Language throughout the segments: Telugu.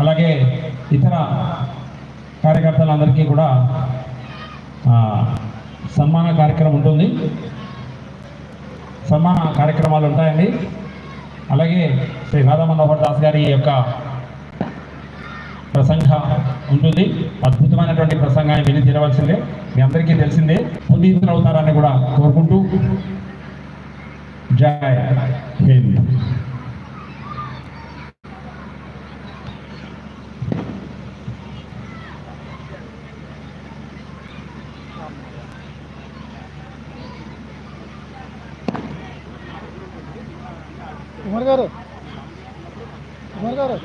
అలాగే ఇతర కార్యకర్తలందరికీ కూడా సన్మాన కార్యక్రమం ఉంటుంది. సన్మాన కార్యక్రమాలు ఉంటాయండి. అలాగే శ్రీ రాధామనోహర్ దాస్ గారి యొక్క ప్రసంగ ఉంటుంది. అద్భుతమైనటువంటి ప్రసంగాన్ని విని తీరవలసిందే. మీ అందరికీ తెలిసిందే. పునీతులు అవుతారని కూడా కోరుకుంటూ జై హింద్. కుమార్ గారు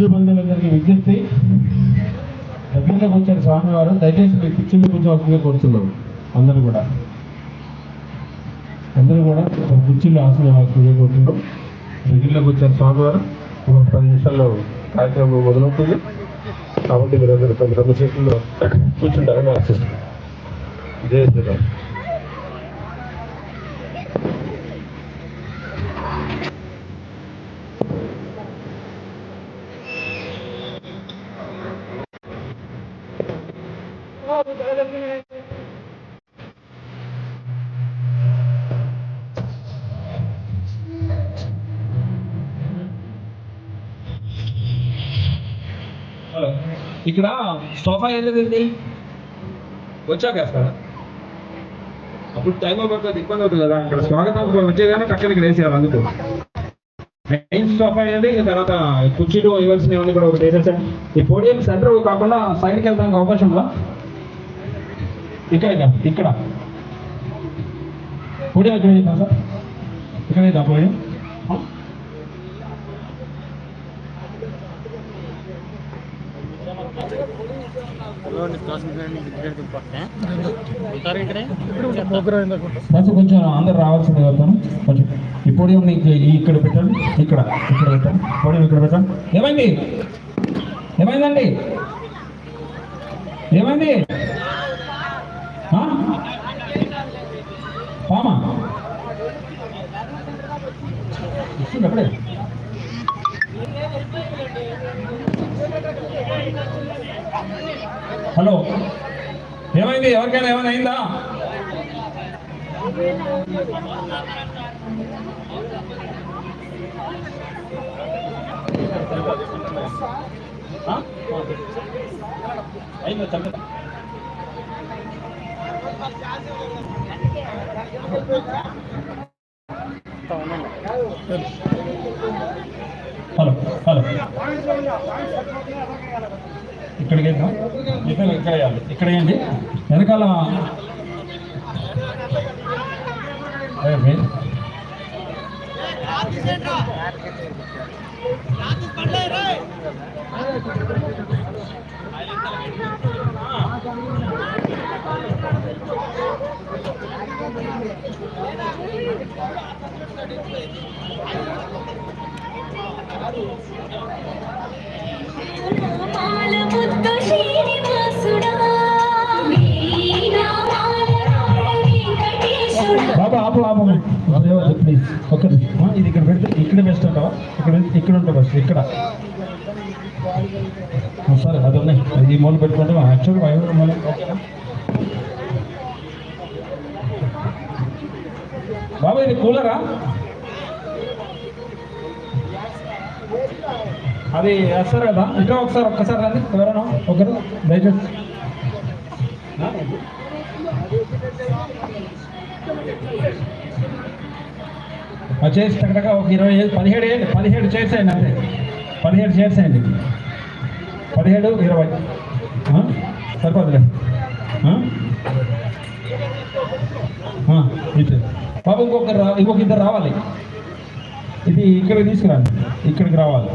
హిందూ బంధువులందరికీ విజ్ఞప్తి. దగ్గరలోకి వచ్చారు స్వామివారు. దయచేసి మీరు కుర్చీలో కూర్చోవాల్సిందిగా కోరుతున్నాం అందరూ కూడా. అందరూ కూడా ఒక కుర్చీలో ఆసనవాల్సిందిగా కోరుతున్నాం దగ్గరలోకి వచ్చారు స్వామివారు. ఒక పది నిమిషాల్లో కార్యక్రమం మొదలవుతుంది. కాబట్టి మీరు అందరూ తమ తమ కూర్చుంటారని ఆశిస్తున్నాం. జయ శ్రీరామ్. ఇక్కడ సోఫా ఏది వచ్చాక వేస్తారా అప్పుడు టైం పడుతుంది ఇబ్బంది అవుతుంది కదా. ఇక్కడ స్వాగతం వచ్చేదాన్ని పక్కన ఇక్కడ వేసేయాలి అందుకు. మెయిన్ సోఫా ఏది తర్వాత కుర్చీలు ఇవ్వాల్సినవి కూడా ఒకటి వేసేసాను ఈ పోడియం సెంటర్ కాకుండా సైడ్కి వెళ్ళడానికి అవకాశం ఉందా? ఇక్కడ కాదు, ఇక్కడ. పోడియం ఇక్కడ వేద్దాం సార్? ఇక్కడ వేద్దాం పోడియం బస్సు కొంచెం అందరు రావాల్సింది వెళ్తాను కొంచెం ఈ పోడియం ఇక్కడ పెట్టండి ఇక్కడ ఇక్కడ పెట్టండి. పోడియం ఇక్కడ పెట్టండి ఏమైంది? ఏమైందండి? ఏమైంది ఆ? పామా వస్తుంది అప్పుడే. హలో. ఏమైంది? ఎవరికైనా ఏమైనా అయిందా? ఆ? అయిందా? చక్కగా హలో హలో. ఇక్కడికి వెళ్దాం ఇక్కడ ఇక్కడ వేయాలి ఇక్కడ వేయండి వెనకాల ఏ, బాబా ఆపు ఆపు. ప్లీజ్. ఒక్క ఇది ఇక్కడ పెడితే ఇక్కడ బెస్ట్ అంటావా? ఇక్కడ ఇక్కడ ఉంటా బస్ ఇక్కడ. సరే అది ఉన్నాయి. ఈ మూల పెట్టుకుంటే యాక్చువల్గా మూల ఓకేనా బాబా ఇది కూలరా? అది వేస్తారు కదా ఇంకా ఒకసారి ఒక్కసారి రండి. ఎవరైనా ఒకరు దయచేసి. ఆ? ఆ చేసి టకటక ఒక ఇరవై ఏళ్ళు పదిహేడు ఏళ్ళు పదిహేడు చేసేయండి అంతే. పదిహేడు చేసేయండి. పదిహేడు ఇరవై. సరిపోదులే ఆ? ఆ, ఇటు బాబు ఇంకొకరు ఇంకొక ఇద్దరు రావాలి. ఇది ఇక్కడికి తీసుకురండి. ఇక్కడికి రావాలి.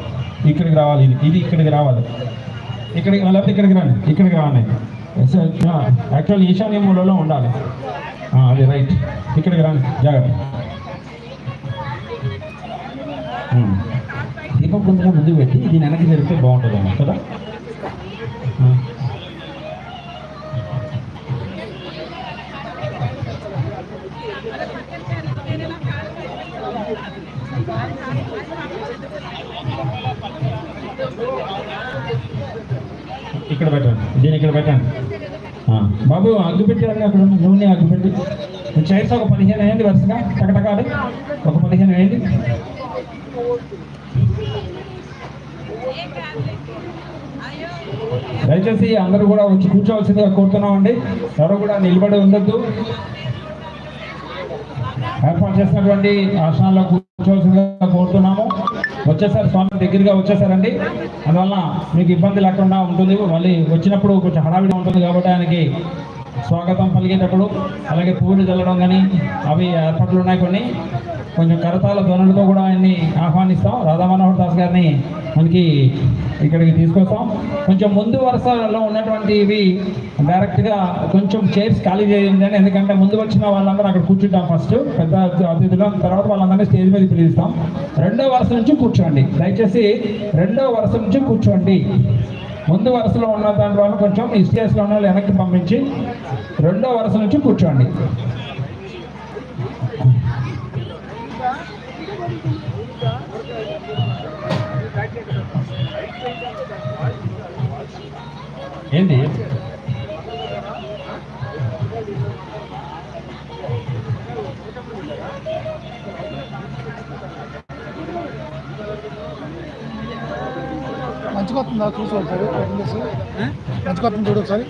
ఇక్కడికి రావాలి. ఇది ఇది ఇక్కడికి రావాలి. ఇక్కడికి లేకపోతే ఇక్కడికి రండి. ఇక్కడికి రావాలి యాక్చువల్ ఈశాన్య మూలలో ఉండాలి. అదే అది రైట్ ఇక్కడికి రండి. జాగ్రత్త. Hmm. దీపం కొంచెం ముందుకు పెట్టి దీని వెనక్కి జరిగితే బాగుంటుంది కదా? ఇక్కడ పెట్టండి దీని ఇక్కడ పెట్టండి బాబు అగ్గు పెట్టారండి అక్కడ. నూనె అగ్గు పెట్టి. చైర్స్ ఒక పదిహేను వేయండి వరుసగా. టకటకాలు. ఒక పదిహేను వేయండి. దయచేసి అందరూ కూడా వచ్చి కూర్చోవలసిందిగా కోరుతున్నామండి. ఎవరు కూడా నిలబడి ఉండొద్దు. ఏర్పాటు చేసినటువంటి ఆసనాల్లో కూర్చోవలసిందిగా కోరుతున్నాము. వచ్చేసారి స్వామి దగ్గరగా వచ్చేసారండి. అందువల్ల మీకు ఇబ్బంది లేకుండా ఉంటుంది. మళ్ళీ వచ్చినప్పుడు కొంచెం హడావిడి ఉంటుంది కాబట్టి ఆయనకి స్వాగతం పలిగేటప్పుడు అలాగే పువ్వులు చల్లడం కానీ అవి ఏర్పాట్లు ఉన్నాయి కొన్ని. కొంచెం కరతాల ధ్వనులతో కూడా ఆయన్ని ఆహ్వానిస్తాం. రాధా మనోహర్ దాస్ గారిని మనకి ఇక్కడికి తీసుకొస్తాం. కొంచెం ముందు వరుసలో ఉన్నటువంటివి డైరెక్ట్గా కొంచెం చైర్స్ ఖాళీ చేయండి. అని ఎందుకంటే ముందు వచ్చిన వాళ్ళందరూ అక్కడ కూర్చుంటాం ఫస్ట్. పెద్ద అతిథులు. తర్వాత వాళ్ళందరినీ స్టేజ్ మీద పిలుస్తాం. రెండో వరుస నుంచి కూర్చోండి. దయచేసి రెండో వరుస నుంచి కూర్చోండి. ముందు వరుసలో ఉన్న దాని వల్ల కొంచెం ఈ స్టేజ్లో ఉన్న వాళ్ళు వెనక్కి పంపించి రెండో వరుస నుంచి కూర్చోండి. ఏంటి? మంచిగా వస్తుందా చూసి ఒకసారి. మంచిగా వస్తుంది చూడు ఒకసారి.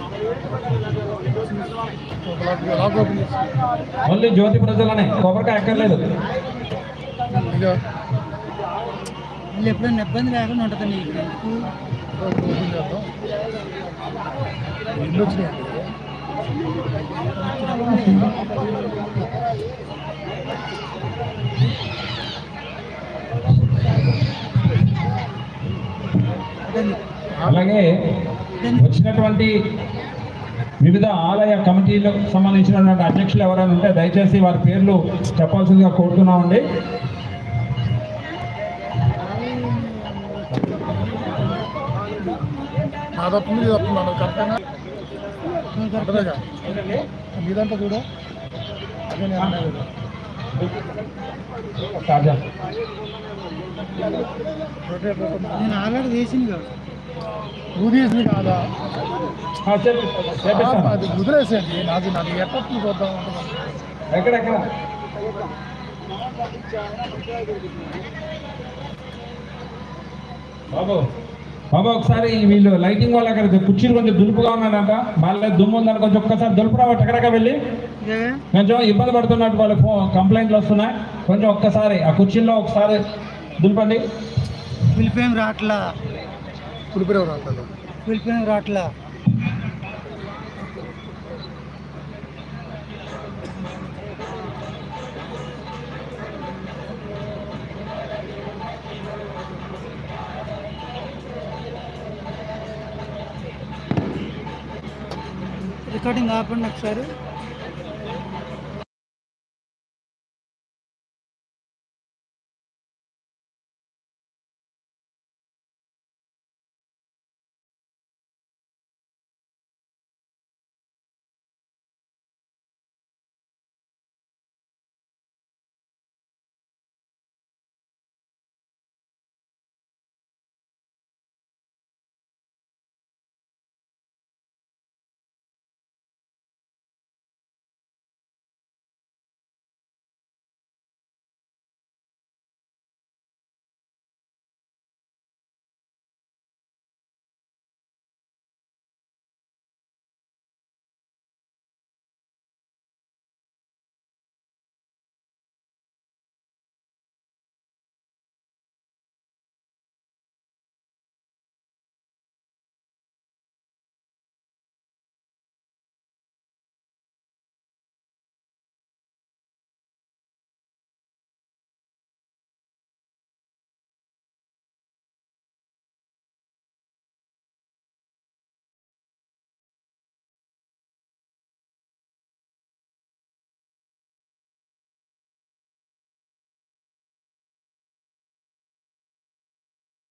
ఓన్లీ జ్యోతి ప్రజలనే. కొబ్బరికాయ ఎక్కర్లేదు ఎప్పుడైనా ఇబ్బంది లేకుండా ఉంటుంది నీకు అలాగే వచ్చినటువంటి వివిధ ఆలయ కమిటీలకు సంబంధించినటువంటి అధ్యక్షులు ఎవరైనా ఉంటే దయచేసి వారి పేర్లు చెప్పాల్సిందిగా కోరుతున్నామండి. తప్పు మీద తప్పున్నాను కరెక్ట్గా కరెక్ట్గా మీదంతా చూడు. అదే నేను అనేది. తాజా. Rotate rotate. నేను ఆల్రెడీ వేసింది కదా. నువ్వు తీసింది కాదా. అది వదిలేసేయండి. నాది నాది. ఎట్లా చూద్దాం ఎక్కడెక్కడ? బాబు. బాబు ఒకసారి వీళ్ళు లైటింగ్ వాళ్ళ అక్కడ కుర్చీలు కొంచెం దులుపుగా ఉన్నాడంట వాళ్ళ దుమ్ము ఉందని కొంచెం ఒక్కసారి దులుపురా ఎక్కడెక్కడ వెళ్ళి. ఇదే కొంచెం ఇబ్బంది పడుతున్నట్టు వాళ్ళ ఫోన్ కంప్లైంట్లు వస్తున్నాయి. కొంచెం ఒక్కసారి ఆ కుర్చీల్లో ఒకసారి దులపండి. పిలిపేం రాట్లా. పులిపిరేవు రాట్లేదు పిలిపేం రాట్లా. రికార్డింగ్ ఆపండి ఒకసారి.